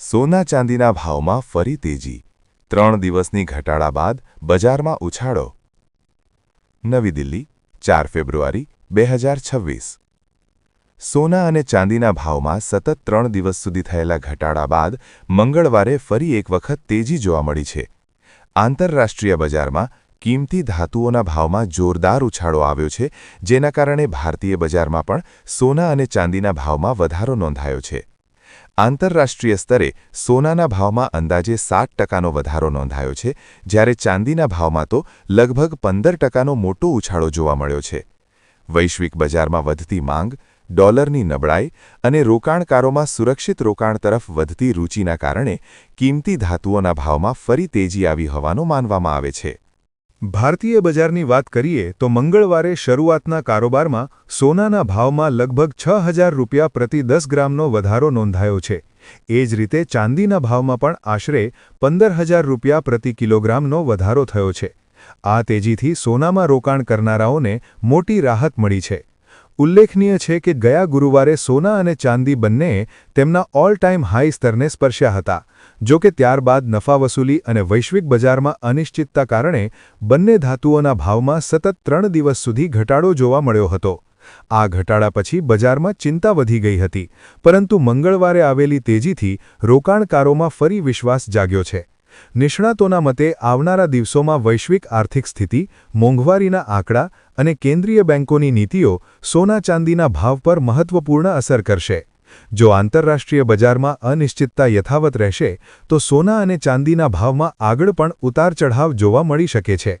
સોના ચાંદીના ભાવમાં ફરી તેજી. ત્રણ દિવસની ઘટાડા બાદ બજારમાં ઉછાળો. નવી દિલ્હી, ચાર ફેબ્રુઆરી, બે હજાર છવ્વીસ. સોના અને ચાંદીના ભાવમાં સતત ત્રણ દિવસ સુધી થયેલા ઘટાડા બાદ મંગળવારે ફરી એક વખત તેજી જોવા મળી છે. આંતરરાષ્ટ્રીય બજારમાં કિંમતી ધાતુઓના ભાવમાં જોરદાર ઉછાળો આવ્યો છે, જેના કારણે ભારતીય બજારમાં પણ સોના અને ચાંદીના ભાવમાં વધારો નોંધાયો છે. આંતરરાષ્ટ્રીય સ્તરે સોનાના ભાવમાં અંદાજે સાત ટકાનો વધારો નોંધાયો છે, જ્યારે ચાંદીના ભાવમાં તો લગભગ પંદર ટકાનો મોટો ઉછાળો જોવા મળ્યો છે. વૈશ્વિક બજારમાં વધતી માંગ, ડોલરની નબળાઈ અને રોકાણકારોમાં સુરક્ષિત રોકાણ તરફ વધતી રૂચિના કારણે કિંમતી ધાતુઓના ભાવમાં ફરી તેજી આવી હોવાનું માનવામાં આવે છે. ભારતીય બજારની વાત કરીએ તો મંગળવારે શરૂઆતના કારોબારમાં સોનાના ભાવમાં લગભગ છ હજાર રૂપિયા પ્રતિ દસ ગ્રામનો વધારો નોંધાયો છે. એ જ રીતે ચાંદીના ભાવમાં પણ આશરે પંદર હજાર રૂપિયા પ્રતિ કિલોગ્રામનો વધારો થયો છે. આ તેજીથી સોનામાં રોકાણ કરનારાઓને મોટી રાહત મળી છે. ઉલ્લેખનીય છે કે ગયા ગુરુવારે સોના અને ચાંદી બંનેએ તેમના ઓલ ટાઈમ હાઈ સ્તરને સ્પર્શ્યા હતા. જો કે ત્યારબાદ નફા વસૂલી અને વૈશ્વિક બજારમાં અનિશ્ચિતતા કારણે બંને ધાતુઓના ભાવમાં સતત ત્રણ દિવસ સુધી ઘટાડો જોવા મળ્યો હતો. આ ઘટાડા પછી બજારમાં ચિંતા વધી ગઈ હતી, પરંતુ મંગળવારે આવેલી તેજીથી રોકાણકારોમાં ફરી વિશ્વાસ જાગ્યો છે. નિષ્ણાતોના મતે, આવનારા દિવસોમાં વૈશ્વિક આર્થિક સ્થિતિ, મોંઘવારીના આંકડા અને કેન્દ્રીય બેંકોની નીતિઓ સોના ચાંદીના ભાવ પર મહત્વપૂર્ણ અસર કરશે. જો આંતરરાષ્ટ્રીય બજારમાં અનિશ્ચિતતા યથાવત રહેશે, તો સોના અને ચાંદીના ભાવમાં આગળ પણ ઉતાર ચઢાવ જોવા મળી શકે છે.